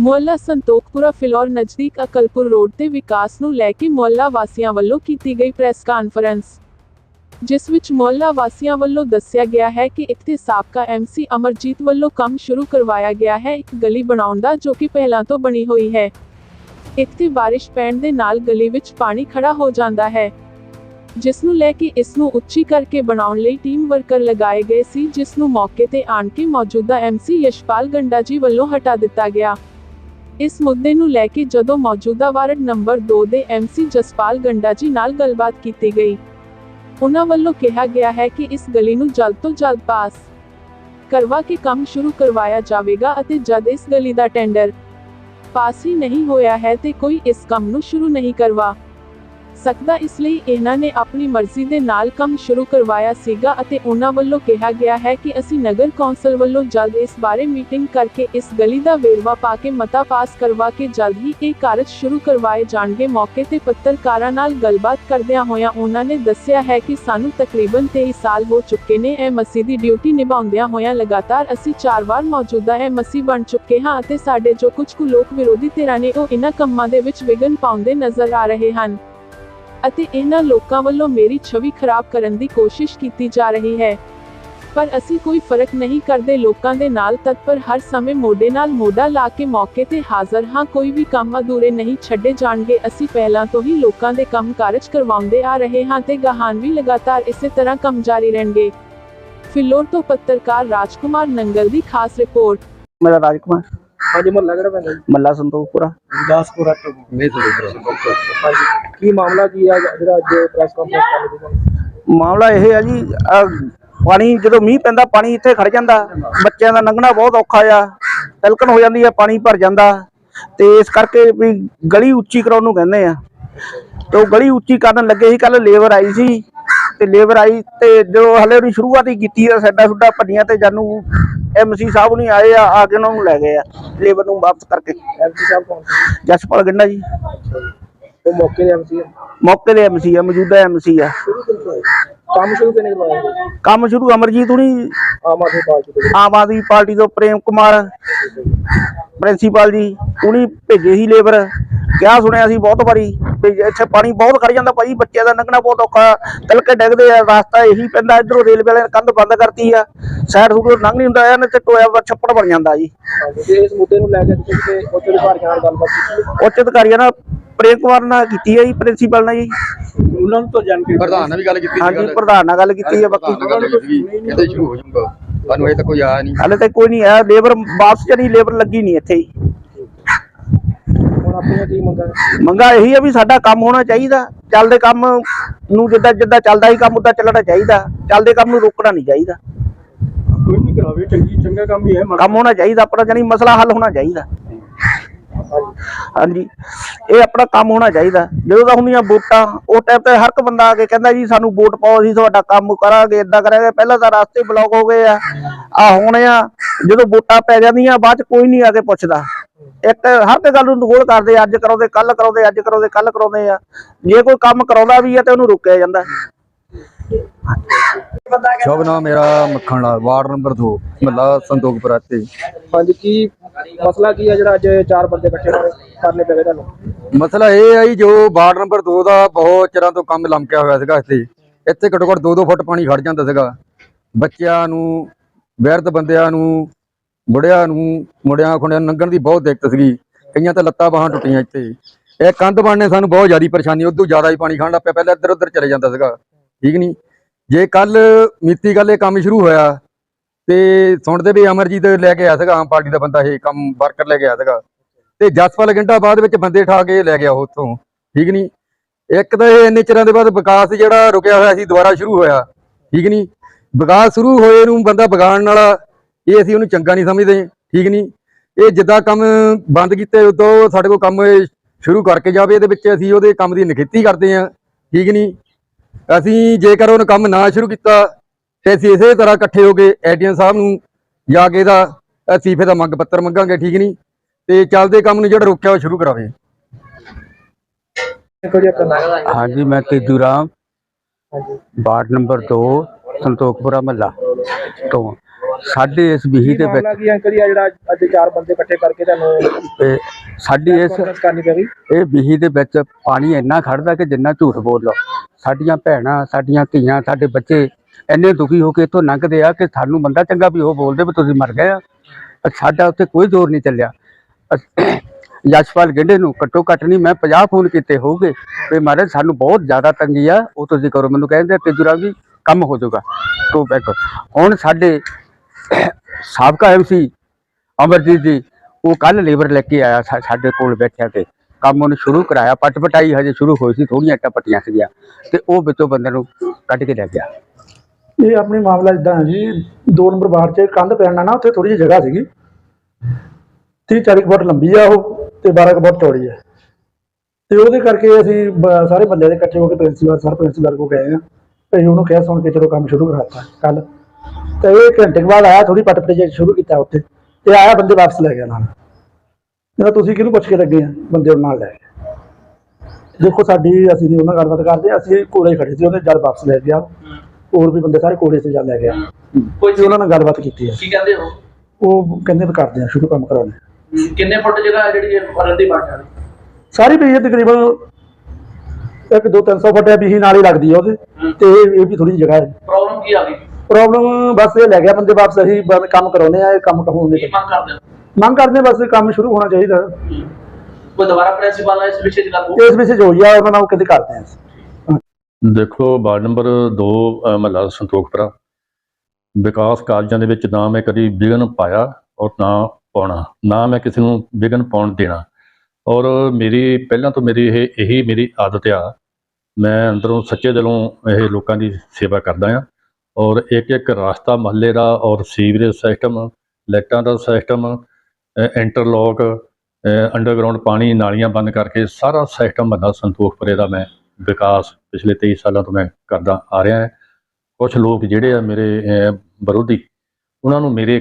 ਮੁਹੱਲਾ ਸੰਤੋਖਪੁਰਾ ਫਿਲੌਰ ਨਜ਼ਦੀਕ ਅਕਲਪੁਰ ਰੋਡ ਤੇ ਵਿਕਾਸ ਨੂੰ ਲੈ ਕੇ ਮੁਹੱਲਾ ਵਾਸੀਆਂ ਵੱਲੋਂ ਕੀਤੀ ਗਈ ਪ੍ਰੈਸ ਕਾਨਫਰੰਸ, ਜਿਸ ਵਿੱਚ ਮੁਹੱਲਾ ਵਾਸੀਆਂ ਵੱਲੋਂ ਦੱਸਿਆ ਗਿਆ ਹੈ ਕਿ ਇੱਥੇ ਸਾਬਕਾ ਐਮਸੀ ਅਮਰਜੀਤ ਵੱਲੋਂ ਕੰਮ ਸ਼ੁਰੂ ਕਰਵਾਇਆ ਗਿਆ ਹੈ ਇੱਕ ਗਲੀ ਬਣਾਉਣ ਦਾ ਜੋ ਕਿ ਪਹਿਲਾਂ ਤੋਂ ਬਣੀ ਹੋਈ ਹੈ। ਇੱਥੇ ਬਾਰਿਸ਼ ਪੈਣ ਦੇ ਨਾਲ ਗਲੀ ਵਿੱਚ ਪਾਣੀ ਖੜਾ ਹੋ ਜਾਂਦਾ ਹੈ, ਜਿਸ ਨੂੰ ਲੈ ਕੇ ਇਸ ਨੂੰ ਉੱਚੀ ਕਰਕੇ ਬਣਾਉਣ ਲਈ ਟੀਮ ਵਰਕਰ ਲਗਾਏ ਗਏ ਸੀ, ਜਿਸ ਨੂੰ ਮੌਕੇ ਤੇ ਆਣ ਕੇ ਮੌਜੂਦਾ ਐਮਸੀ ਯਸ਼ਪਾਲ ਗੰਡਾ ਜੀ ਵੱਲੋਂ ਹਟਾ ਦਿੱਤਾ ਗਿਆ। ਇਸ ਮੁੱਦੇ ਨੂੰ ਲੈ ਕੇ ਜਦੋਂ ਮੌਜੂਦਾ ਵਾਰਡ ਨੰਬਰ 2 ਦੇ ਐਮਸੀ ਜਸਪਾਲ ਗੰਡਾ ਜੀ ਨਾਲ ਗੱਲਬਾਤ ਕੀਤੀ ਗਈ, ਉਹਨਾਂ ਵੱਲੋਂ ਕਿਹਾ ਗਿਆ ਹੈ ਕਿ ਇਸ ਗਲੀ ਨੂੰ ਜਲਦ ਤੋਂ ਜਲਦ ਪਾਸ ਕਰਵਾ ਕੇ ਕੰਮ ਸ਼ੁਰੂ ਕਰਵਾਇਆ ਜਾਵੇਗਾ ਅਤੇ ਜਦ ਇਸ ਗਲੀ ਦਾ ਟੈਂਡਰ ਪਾਸ ਹੀ ਨਹੀਂ ਹੋਇਆ ਹੈ ਤੇ ਕੋਈ ਇਸ ਕੰਮ ਨੂੰ ਸ਼ੁਰੂ ਨਹੀਂ ਕਰਵਾ ਸਕਦਾ ਇਸ ਲਈ ਇਹਨਾਂ ਨੇ ਆਪਣੀ ਮਰਜ਼ੀ ਦੇ ਨਾਲ ਕੰਮ ਸ਼ੁਰੂ ਕਰਵਾਇਆ ਸੀਗਾ ਅਤੇ ਉਹਨਾਂ ਵੱਲੋਂ ਕਿਹਾ ਗਿਆ ਹੈ ਕਿ ਅਸੀਂ ਨਗਰ ਕੌਂਸਲ ਵੱਲੋਂ ਜਲਦ ਇਸ ਬਾਰੇ ਮੀਟਿੰਗ ਕਰਕੇ ਇਸ ਗਲੀ ਦਾ ਵੇਰਵਾ ਪਾ ਕੇ ਮਤਾ ਪਾਸ ਕਰਵਾ ਕੇ ਜਲਦ ਹੀ ਇਹ ਕਾਰਜ ਸ਼ੁਰੂ ਕਰਵਾਏ ਜਾਣਗੇ। ਮੌਕੇ ਤੇ ਪੱਤਰਕਾਰਾਂ ਨਾਲ ਗੱਲਬਾਤ ਕਰਦਿਆਂ ਹੋਇਆਂ ਉਹਨਾਂ ਨੇ ਦੱਸਿਆ ਹੈ ਕਿ ਸਾਨੂੰ ਤਕਰੀਬਨ 23 ਸਾਲ ਹੋ ਚੁੱਕੇ ਨੇ। ਇਹ ਮਸੀ ਦੀ ਡਿਊਟੀ ਨਿਭਾਉਂਦਿਆਂ ਹੋਇਆਂ ਲਗਾਤਾਰ ਅਸੀਂ ਚਾਰ ਵਾਰ ਮੌਜੂਦਾ ਇਹ ਮਸੀ ਬਣ ਚੁੱਕੇ ਹਾਂ ਅਤੇ ਸਾਡੇ ਜੋ ਕੁਝ ਕੁ ਲੋਕ ਵਿਰੋਧੀ ਧਿਰਾਂ ਨੇ ਉਹ ਇਹਨਾਂ ਕੰਮਾਂ ਦੇ ਵਿੱਚ ਵਿਘਨ ਪਾਉਂਦੇ ਨਜ਼ਰ ਆ ਰਹੇ ਹਨ। ਅਤੇ ਇਹਨਾਂ ਲੋਕਾਂ ਵੱਲੋਂ ਮੇਰੀ ਛਵੀ ਖਰਾਬ ਕਰਨ ਦੀ ਕੋਸ਼ਿਸ਼ ਕੀਤੀ ਜਾ ਰਹੀ ਹੈ। ਪਰ ਅਸੀਂ ਕੋਈ ਫ਼ਰਕ ਨਹੀਂ ਕਰਦੇ ਲੋਕਾਂ ਦੇ ਨਾਲ ਤਤਪਰ ਹਰ ਸਮੇਂ ਮੋਢੇ ਨਾਲ ਮੋਢਾ ਲਾ ਕੇ ਮੌਕੇ ਤੇ ਹਾਜ਼ਰ ਹਾਂ। ਕੋਈ ਵੀ ਕੰਮ ਅਧੂਰੇ ਨਹੀਂ ਛੱਡੇ ਜਾਣਗੇ। ਅਸੀਂ ਪਹਿਲਾਂ ਤੋਂ ਹੀ ਲੋਕਾਂ ਦੇ ਕੰਮ ਕਾਰਜ ਕਰਵਾਉਂਦੇ ਆ ਰਹੇ ਹਾਂ ਤੇ ਗਾਹਾਨ ਵੀ ਲਗਾਤਾਰ ਇਸੇ ਤਰ੍ਹਾਂ ਕੰਮ ਜਾਰੀ ਰਹਿਣਗੇ। ਫਿਲੌਰ ਤੋਂ ਪੱਤਰਕਾਰ ਰਾਜਕੁਮਾਰ ਨੰਗਲ ਦੀ ਖਾਸ ਰਿਪੋਰਟ। ਮੇਰਾ ਰਾਜਕੁਮਾਰ। ਹਾਂਜੀ ਮੁਹੱਲਾ ਕਿਹੜਾ ਪੈਂਦਾ ਜੀ? ਮੱਲਾ ਸੰਤੋਖਪੁਰਾ ਗੁਰਦਾਸਪੁਰ ਤੋਂ ਨਹੀਂ ਹਾਂਜੀ ਕੀ ਮਾਮਲਾ ਕੀ ਹੈ ਜਿਹੜਾ ਅੱਜ ਪ੍ਰੈਸ ਕਾਨਫਰੰਸ ਕਰ ਲਈ ਮਾਮਲਾ ਇਹ ਹੈ ਜੀ ਆਹ ਪਾਣੀ ਜਦੋਂ ਮੀਂਹ ਪੈਂਦਾ ਪਾਣੀ ਇੱਥੇ ਖੜ ਜਾਂਦਾ। ਬੱਚਿਆਂ ਦਾ ਲੰਘਣਾ ਬਹੁਤ ਔਖਾ ਆ। ਤਿਲਕਣ ਹੋ ਜਾਂਦੀ ਆ ਪਾਣੀ ਭਰ ਜਾਂਦਾ। ਤੇ ਇਸ ਕਰਕੇ ਵੀ ਗਲੀ ਉੱਚੀ ਕਰਾਉਣ ਨੂੰ ਕਹਿੰਦੇ ਆ। ਤੇ ਉਹ ਗਲੀ ਉੱਚੀ ਕਰਨ ਲੱਗੇ ਸੀ ਕੱਲ ਲੇਬਰ ਆਈ ਸੀ। ਤੇ ਲੇਬਰ ਆਈ ਤੇ ਜੋ ਹਲੇ ਉਹਨੇ ਸ਼ੁਰੂਆਤ ਹੀ ਕੀਤੀ ਆ ਸੈਡਾ ਸੁੱਡਾ ਭੰਨੀਆਂ ਤੇ ਜਾਨੂੰ ਐਮਸੀ ਸਾਹਿਬ ਨਹੀਂ ਆਏ ਆ ਆ ਕੇ ਉਹਨਾਂ ਨੂੰ ਲੈ ਗਏ ਆ ਲੇਬਰ ਨੂੰ ਵਾਪਸ ਕਰਕੇ। ਐਮਸੀ ਸਾਹਿਬ ਕੌਣ ਸੀ? ਜਸਪਾਲ ਗੰਡਾ ਜੀ। ਉਹ ਮੌਕੇ ਦੇ ਐਮਸੀ ਮੌਕੇ ਦੇ ਐਮਸੀ ਆ ਮੌਜੂਦਾ ਐਮਸੀ ਆ। ਕੰਮ ਸ਼ੁਰੂ ਕਿਨੇ ਕਰਵਾਇਆ? ਕੰਮ ਸ਼ੁਰੂ ਅਮਰਜੀਤ ਹੁਣੀ। ਆਮ ਆਦਮੀ ਪਾਰਟੀ ਦੇ ਆਮ ਆਦਮੀ ਪਾਰਟੀ ਤੋਂ ਪ੍ਰੇਮ ਕੁਮਾਰ ਪ੍ਰਿੰਸੀਪਲ ਜੀ ਉਹਨੀ ਭੇਜੇ ਸੀ ਲੇਬਰ। ਕਿਹਾ ਸੁਣਿਆ ਸੀ ਬਹੁਤ ਵਾਰੀ। ਵੀ ਇੱਥੇ ਪਾਣੀ ਬਹੁਤ ਖੜ ਜਾਂਦਾ ਭਾਈ ਬੱਚਿਆਂ ਦਾ ਲੰਘਣਾ ਬਹੁਤ ਔਖਾ ਤਲਕੇ ਡਿੱਗਦੇ ਆ ਰਸਤਾ ਇਹੀ ਪੈਂਦਾ ਇਧਰੋਂ ਰੇਲਵੇ ਵਾਲਿਆਂ ਨੇ ਕੰਧ ਬੰਦ ਕਰਤੀ ਆ। ਸਾਈਡ ਸੂਡ ਲੰਘ ਨਹੀਂ ਹੁੰਦਾ ਇਹਨਾਂ ਤੇ ਟੋਇਆ ਵਾ ਛੱਪੜ ਬਣ ਜਾਂਦਾ ਜੀ। ਤੇ ਇਸ ਮੁੱਦੇ ਨੂੰ ਲੈ ਕੇ ਤੁਸੀਂ ਕਿਤੇ ਉੱਚ ਅਧਿਕਾਰੀਆਂ ਨਾਲ ਗੱਲਬਾਤ ਕੀਤੀ ਉੱਚ ਅਧਿਕਾਰੀਆਂ ਨਾਲ ਪ੍ਰੇਮ ਕੁਮਾਰ ਨਾਲ ਕੀਤੀ ਹੈ ਜੀ ਪ੍ਰਿੰਸੀਪਲ ਨਾਲ ਜੀ। ਉਹਨਾਂ ਨੂੰ ਤਾਂ ਜਾਣਕਾਰੀ ਪ੍ਰਧਾਨ ਨਾਲ ਵੀ ਗੱਲ ਕੀਤੀ ਹਾਂਜੀ ਪ੍ਰਧਾਨ ਨਾਲ ਗੱਲ ਕੀਤੀ ਹੈ ਬਾਕੀ ਸ਼ੁਰੂ ਹੋ ਜਾਊਗਾ। ਸਾਨੂੰ ਇਹ ਤਾਂ ਕੋਈ ਆਇਆ ਨਹੀਂ। ਹਾਲੇ ਤੱਕ ਕੋਈ ਨਹੀਂ ਆਇਆ ਲੇਬਰ ਵਾਪਸ ਜਣੀ ਲੇਬਰ ਲੱਗੀ ਨਹੀਂ ਇੱਥੇ ਹੀ ਆਪਣੀਆਂ ਕੀ ਮੰਗਾਂ? ਮੰਗਾ ਇਹੀ ਹੈ ਵੀ ਸਾਡਾ ਕੰਮ ਹੋਣਾ ਚਾਹੀਦਾ। ਚੱਲਦੇ ਕੰਮ ਨੂੰ ਜਿੱਦਾਂ ਜਿੱਦਾਂ ਚੱਲਦਾ ਹੀ ਕੰਮ ਉਦਾਂ ਚੱਲਣਾ ਚਾਹੀਦਾ। ਚੱਲਦੇ ਕੰਮ ਨੂੰ ਰੋਕਣਾ ਨਹੀਂ ਚਾਹੀਦਾ। ਕੋਈ ਵੀ ਕਰਾਵੇ ਚੰਗੀ ਚੰਗਾ ਕੰਮ ਹੀ ਹੈ ਕੰਮ ਹੋਣਾ ਚਾਹੀਦਾ ਆਪਣਾ ਜਾਨੀ ਮਸਲਾ ਹੱਲ ਹੋਣਾ ਚਾਹੀਦਾ। ਹਾਂਜੀ। ਇਹ ਆਪਣਾ ਕੰਮ ਹੋਣਾ ਚਾਹੀਦਾ। ਜਦੋਂ ਤਾਂ ਹੁੰਦੀਆਂ ਵੋਟਾਂ ਉਹ ਟਾਈਮ ਤੇ ਹਰ ਇੱਕ ਬੰਦਾ ਆ ਕੇ ਕਹਿੰਦਾ ਜੀ ਸਾਨੂੰ ਵੋਟ ਪਾਓ ਅਸੀਂ ਤੁਹਾਡਾ ਕੰਮ ਕਰਾਂਗੇ ਇਦਾਂ ਕਰਾਂਗੇ। ਪਹਿਲਾਂ ਤਾਂ ਰਸਤੇ ਬਲੌਕ ਹੋ ਗਏ ਆ। ਆ ਹੁਣ ਆ ਜਦੋਂ ਵੋਟਾਂ ਪੈ ਜਾਂਦੀਆਂ ਬਾਅਦ ਚ ਕੋਈ ਨਹੀਂ ਆ ਕੇ ਪੁੱਛਦਾ। ਇੱਕ ਹਰ ਇੱਕ ਗੱਲ ਨੂੰ ਨਗੋਲ ਕਰਦੇ ਅੱਜ ਕਰਾਉਂਦੇ ਕੱਲ ਕਰਾਉਂਦੇ ਅੱਜ ਕਰਾਉਂਦੇ ਕੱਲ ਕਰਾਉਂਦੇ ਆ। ਜੇ ਕੋਈ ਕੰਮ ਕਰਾਉਂਦਾ ਵੀ ਆ ਤੇ ਉਹਨੂੰ ਰੋਕਿਆ ਜਾਂਦਾ। ਸ਼ੁਭ ਨਾਮ ਮੇਰਾ ਮੱਖਣ ਲਾਲ ਵਾਰਡ ਨੰਬਰ 2 ਮਹੱਲਾ ਸੰਤੋਖਪੁਰਾ ਤੇ ਹਾਂਜੀ ਕੀ ਮਸਲਾ ਕੀ ਹੈ ਜਿਹੜਾ ਅੱਜ ਚਾਰ ਬੰਦੇ ਇਕੱਠੇ ਹੋਏ ਕਰਨੇ ਪੈ ਗਏ ਤੁਹਾਨੂੰ? ਮਸਲਾ ਇਹ ਹੈ ਜੀ ਜੋ ਵਾਰਡ ਨੰਬਰ 2 ਦਾ ਬਹੁਤ ਚਿਰਾਂ ਤੋਂ ਕੰਮ ਲੰਮਕਿਆ ਹੋਇਆ ਸੀਗਾ ਇੱਥੇ। ਇੱਥੇ ਘੱਟੋ ਘੱਟ 2-2 ਫੁੱਟ ਪਾਣੀ ਖੜ ਜਾਂਦਾ ਸੀਗਾ। ਬੱਚਿਆਂ ਨੂੰ ਵਿਰਧ ਬੰਦਿਆਂ ਨੂੰ ਮੁੜਿਆਂ ਨੂੰ ਮੁੜਿਆਂ ਖੁੰਡਿਆਂ ਨੂੰ ਲੰਘਣ ਦੀ ਬਹੁਤ ਦਿੱਕਤ ਸੀਗੀ। ਕਈਆਂ ਤਾਂ ਲੱਤਾਂ ਬਾਹਾਂ ਟੁੱਟੀਆਂ ਇੱਥੇ। ਇਹ ਕੰਧ ਬਣਨੇ ਸਾਨੂੰ ਬਹੁਤ ਜ਼ਿਆਦਾ ਪਰੇਸ਼ਾਨੀ, ਉਦੋਂ ਜ਼ਿਆਦਾ ਹੀ ਪਾਣੀ ਖਾਣ ਲੱਗ ਪਿਆ, ਪਹਿਲਾਂ ਇੱਧਰ ਉੱਧਰ ਚਲੇ ਜਾਂਦਾ ਸੀਗਾ। ਠੀਕ ਨਹੀਂ ਜੇ ਕੱਲ ਮਿੱਤੀ ਗੱਲ ਇਹ ਕੰਮ ਸ਼ੁਰੂ ਹੋਇਆ, ਤੇ ਸੁਣਦੇ ਵੀ ਅਮਰਜੀਤ ਲੈ ਕੇ ਆਇਆ ਸੀਗਾ, ਆਮ ਪਾਰਟੀ ਦਾ ਬੰਦਾ ਇਹ ਕੰਮ, ਵਰਕਰ ਲੈ ਕੇ ਆਇਆ ਸੀਗਾ। ਤੇ ਜਸਪਾਲ ਘੰਟਾ ਬਾਅਦ ਵਿੱਚ ਬੰਦੇ ਠਾ ਕੇ ਲੈ ਗਿਆ ਉੱਥੋਂ। ਠੀਕ ਨਹੀਂ ਇੱਕ ਤਾਂ ਇਹ ਇੰਨੇ ਚਿਰਾਂ ਦੇ ਬਾਅਦ ਵਿਕਾਸ ਜਿਹੜਾ ਰੁਕਿਆ ਹੋਇਆ ਸੀ, ਦੁਬਾਰਾ ਸ਼ੁਰੂ ਹੋਇਆ। ਠੀਕ ਨਹੀਂ ਵਿਕਾਸ ਸ਼ੁਰੂ ਹੋਏ ਨੂੰ ਬੰਦਾ ਵਿਗਾੜਨ ਵਾਲਾ ਇਹ ਅਸੀਂ ਉਹਨੂੰ ਚੰਗਾ ਨਹੀਂ ਸਮਝਦੇ ਠੀਕ ਨਹੀਂ। ਇਹ ਜਿੱਦਾਂ ਕੰਮ ਬੰਦ ਕੀਤੇ ਉਦੋਂ ਸਾਡੇ ਕੋਲ ਕੰਮ ਸ਼ੁਰੂ ਕਰਕੇ ਜਾਵੇ ਇਹਦੇ ਵਿੱਚ ਅਸੀਂ ਉਹਦੇ ਕੰਮ ਦੀ ਨਿਖੇਧੀ ਕਰਦੇ ਹਾਂ ਠੀਕ ਨਹੀਂ। ਅਸੀਂ ਜੇਕਰ ਉਹਨੇ ਕੰਮ ਨਾ ਸ਼ੁਰੂ ਕੀਤਾ ਤੇ ਅਸੀਂ ਇਸੇ ਤਰ੍ਹਾਂ ਇਕੱਠੇ ਹੋ ਕੇ ਐਡੀਐਮ ਸਾਹਿਬ ਨੂੰ ਜਾ ਕੇ ਇਹਦਾ ਅਸੀਫੇ ਦਾ ਮੰਗ ਪੱਤਰ ਮੰਗਾਂਗੇ ਠੀਕ ਨਹੀਂ। ਤੇ ਚੱਲਦੇ ਕੰਮ ਨੂੰ ਜਿਹੜਾ ਰੋਕਿਆ ਉਹ ਸ਼ੁਰੂ ਕਰਾਵੇ। ਦੇਖੋ ਜੀ ਆਪਣਾ ਹਾਂਜੀ ਮੈਂ ਤੇਜੂ ਰਾਮ। ਹਾਂਜੀ। ਵਾਰਡ ਨੰਬਰ 2 ਸੰਤੋਖਪੁਰਾ ਮਹੱਲਾ ਤੋਂ। ਸਾਡੇ ਇਸ ਕੀ ਦੇ ਵਿੱਚ ਕੀ ਅੰਕਲ ਜੀ ਜਿਹੜਾ ਅੱਜ ਚਾਰ ਬੰਦੇ ਇਕੱਠੇ ਕਰਕੇ ਤੁਹਾਨੂੰ ਸਾਡੀ ਇਸ ਇਹ ਬੀਹੀ ਦੇ ਵਿੱਚ ਪਾਣੀ ਇੰਨਾ ਖੜਦਾ ਕਿ ਜਿੰਨਾ ਝੂਠ ਬੋਲ। ਲਓ ਸਾਡੀਆਂ ਭੈਣਾਂ ਸਾਡੀਆਂ ਧੀਆਂ ਸਾਡੇ ਬੱਚੇ ਇੰਨੇ ਦੁਖੀ ਹੋ ਕੇ ਇੱਥੋਂ ਲੰਘਦੇ ਆ ਕਿ ਸਾਨੂੰ ਬੰਦਾ ਚੰਗਾ ਵੀ ਉਹ ਬੋਲਦੇ ਵੀ ਤੁਸੀਂ ਮਰ ਗਏ ਆ। ਸਾਡਾ ਉੱਥੇ ਕੋਈ ਜ਼ੋਰ ਨਹੀਂ ਚੱਲਿਆ। ਯਸ਼ਪਾਲ ਗਿੰਡੇ ਨੂੰ ਘੱਟੋ ਘੱਟ ਨਹੀਂ ਮੈਂ 50 ਫੋਨ ਕੀਤੇ ਹੋਊਗੇ ਵੀ ਮਹਾਰਾਜ ਸਾਨੂੰ ਬਹੁਤ ਜ਼ਿਆਦਾ ਤੰਗੀ ਆ ਉਹ ਤੁਸੀਂ ਕਰੋ ਮੈਨੂੰ ਕਹਿੰਦੇ ਤੇਜੂਰਾ ਵੀ ਕੰਮ ਹੋ ਜਾਊਗਾ। ਤੋ ਬੈਕ ਹੁਣ ਸਾਡੇ ਸਾਬਕਾ ਐਮਸੀ ਅਮਰਜੀਤ ਜੀ, ਉਹ ਕੱਲ ਲੇਬਰ ਲੈ ਕੇ ਆਇਆ ਸਾਡੇ ਕੋਲ ਬੈਠਿਆ ਤੇ। ਕੰਮ ਉਹਨੇ ਸ਼ੁਰੂ ਕਰਾਇਆ ਪੱਟ ਪਟਾਈ ਹਜੇ ਸ਼ੁਰੂ ਹੋਈ ਸੀ ਥੋੜੀਆਂ ਇੱਟਾਂ ਪੱਟੀਆਂ ਸੀਗੀਆਂ ਤੇ ਉਹ ਵਿੱਚੋਂ ਬੰਦੇ ਨੂੰ ਕੱਢ ਕੇ ਲੈ ਗਿਆ। ਇਹ ਆਪਣੀ ਮਾਮਲਾ ਇਦਾਂ ਹੈ ਜੀ 2 ਨੰਬਰ ਬਾਹਰ 'ਚ ਕੰਧ ਪੈਣਾ ਨਾ ਉੱਥੇ ਥੋੜੀ ਜਿਹੀ ਜਗ੍ਹਾ ਸੀਗੀ। 30 40 ਫੁੱਟ ਲੰਬੀ ਆ ਉਹ ਤੇ 12 ਕੁ ਫੁੱਟ ਚੌੜੀ ਆ। ਤੇ ਉਹਦੇ ਕਰਕੇ ਅਸੀਂ ਸਾਰੇ ਬੰਦੇ ਦੇ ਇਕੱਠੇ ਹੋ ਕੇ ਪ੍ਰਿੰਸੀਪਲ, ਸਰ ਪ੍ਰਿੰਸੀਪਲ ਕੋ ਗਏ ਆ। ਤੇ ਅਸੀਂ ਉਹਨੂੰ ਕਿਹਾ, ਸੁਣ ਕੇ ਚਲੋ ਕੰਮ ਸ਼ੁਰੂ ਕਰਾਤਾ ਕੱਲ ਤੇ ਇਹ ਘੰਟੇ ਬਾਅਦ ਆਇਆ ਥੋੜੀ ਪਟ ਪਟੇ ਸ਼ੁਰੂ ਕੀਤਾ ਉੱਥੇ ਤੇ ਆਇਆ ਬੰਦੇ ਵਾਪਸ ਲੈ ਗਿਆ ਨਾਲ। ਕਹਿੰਦਾ ਤੁਸੀਂ ਕਿਹਨੂੰ ਪੁੱਛ ਕੇ ਲੱਗੇ ਆ? ਬੰਦੇ ਨਾਲ ਲੈ ਗਏ। ਦੇਖੋ ਸਾਡੀ ਅਸੀਂ ਨਹੀਂ ਉਹਨਾਂ ਨਾਲ ਗੱਲਬਾਤ ਕਰਦੇ ਅਸੀਂ ਕੋਲੇ ਖੜੇ ਸੀ ਉਹਨੇ ਜਦ ਵਾਪਸ ਲੈ ਗਿਆ। ਹੋਰ ਵੀ ਬੰਦੇ ਸਾਰੇ ਕੋਲੇ ਤੇ ਜਾ ਲੈ ਗਿਆ। ਕੋਈ ਉਹਨਾਂ ਨਾਲ ਗੱਲਬਾਤ ਕੀਤੀ ਹੈ ਕੀ ਕਹਿੰਦੇ ਹੋ? ਉਹ ਕਹਿੰਦੇ ਵੀ ਕਰਦੇ ਆ ਸ਼ੁਰੂ ਕੰਮ ਕਰਾਉਣੇ ਕਿੰਨੇ ਫੁੱਟ ਜਗ੍ਹਾ ਜਿਹੜੀ ਇਹ ਫਰਨ ਦੀ ਬਣ ਜਾਣੀ ਸਾਰੀ ਪਈ ਹੈ ਤਕਰੀਬਨ ਇੱਕ ਦੋ 300 ਫੁੱਟ ਹੈ ਵੀ ਨਾਲ ਹੀ ਲੱਗਦੀ ਹੈ ਉਹਦੇ। ਤੇ ਇਹ ਵੀ ਥੋੜੀ ਜਿਹੀ ਜਗ੍ਹਾ ਹੈ। ਪ੍ਰੋਬਲਮ ਕੀ ਆ ਗਈ? ਪ੍ਰੋਬਲਮ ਬਸ ਇਹ ਲੈ ਗਿਆ ਬੰਦੇ ਵਾਪਸ ਅਸੀਂ ਬ- ਕੰਮ ਕਰਾਉਨੇ ਆ ਇਹ ਕੰਮ ਹੋਣ ਕੀ ਦੇ ਮੰਗ ਕਰਦੇ ਹੋ? ਮੰਗ ਕਰਦੇ ਹਾਂ ਬਸ ਕੰਮ ਸ਼ੁਰੂ ਹੋਣਾ ਚਾਹੀਦਾ। ਹਮ, ਕੋਈ ਦੁਬਾਰਾ ਪ੍ਰਿੰਸੀਪਲ ਨਾਲ ਇਸ ਵਿਸ਼ੇ 'ਚ ਗੱਲ ਹੋ ਇਸ ਵਿੱਚ ਜੋ ਆ ਉਹਨਾਂ ਨਾਲ ਕਦੇ ਕਰਦੇ ਆ ਦੇਖੋ ਵਾਰਡ ਨੰਬਰ 2 ਮਹੱਲਾ ਸੰਤੋਖਪੁਰਾ ਵਿਕਾਸ ਕਾਰਜਾਂ ਦੇ ਵਿੱਚ ਨਾ ਮੈਂ ਕਦੀ ਵਿਘਨ ਪਾਇਆ ਔਰ ਨਾ ਪਾਉਣਾ ਨਾ ਮੈਂ ਕਿਸੇ ਨੂੰ ਵਿਘਨ ਪਾਉਣ ਦੇਣਾ। ਔਰ ਮੇਰੀ ਪਹਿਲਾਂ ਤੋਂ ਮੇਰੀ ਇਹ ਇਹੀ ਮੇਰੀ ਆਦਤ ਆ। ਮੈਂ ਅੰਦਰੋਂ ਸੱਚੇ ਦਿਲੋਂ ਇਹ ਲੋਕਾਂ ਦੀ ਸੇਵਾ ਕਰਦਾ ਆ। ਔਰ ਇੱਕ ਇੱਕ ਰਸਤਾ ਮਹੱਲੇ ਦਾ ਔਰ ਸੀਵਰੇਜ ਸਿਸਟਮ, ਲਾਈਟਾਂ ਦਾ ਸਿਸਟਮ ਇੰਟਰਲੋਕ ਅੰਡਰਗਰਾਉਂਡ ਪਾਣੀ, ਨਾਲੀਆਂ ਬੰਦ ਕਰਕੇ ਸਾਰਾ ਸਿਸਟਮ ਬੰਦਾ ਸੰਤੋਖਪੁਰੇ ਦਾ ਮੈਂ ਵਿਕਾਸ ਪਿਛਲੇ 23 ਸਾਲਾਂ ਤੋਂ ਮੈਂ ਕਰਦਾ ਆ ਰਿਹਾ ਹਾਂ। ਕੁਝ ਲੋਕ ਜਿਹੜੇ ਆ ਮੇਰੇ ਵਿਰੋਧੀ, ਉਹਨਾਂ ਨੂੰ ਮੇਰੇ